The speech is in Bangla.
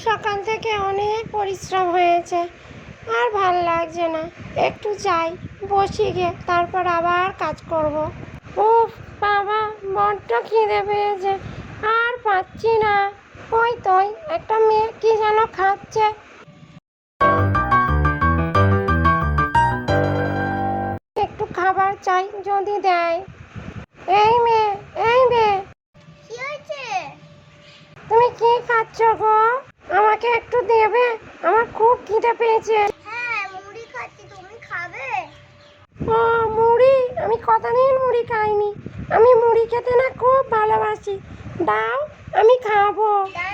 সকাল থেকে অনেক পরিশ্রম হয়েছে আর ভালো লাগছে না। একটু যাই বসি গে তারপর আবার কাজ করব। উফ বাবা বড্ড খিদে পেয়েছে আর পাচ্ছি না। ওই তোই একটা মেয়ে কি যেন খাচ্ছে? একটু খাবার চাই যদি দেয়। এই মেয়ে এই মেয়ে। কি হয়েছে? তুমি কি খাচ্ছ গো আমাকে একটু দেবে আমার খুব খিদে পেয়েছে। হ্যাঁ মুড়ি খাচ্ছি তুমি খাবে? ও মুড়ি? আমি কতদিন মুড়ি খাইনি। আমি মুড়ি খেতে না খুব ভালোবাসি। দাও আমি খাব। তাই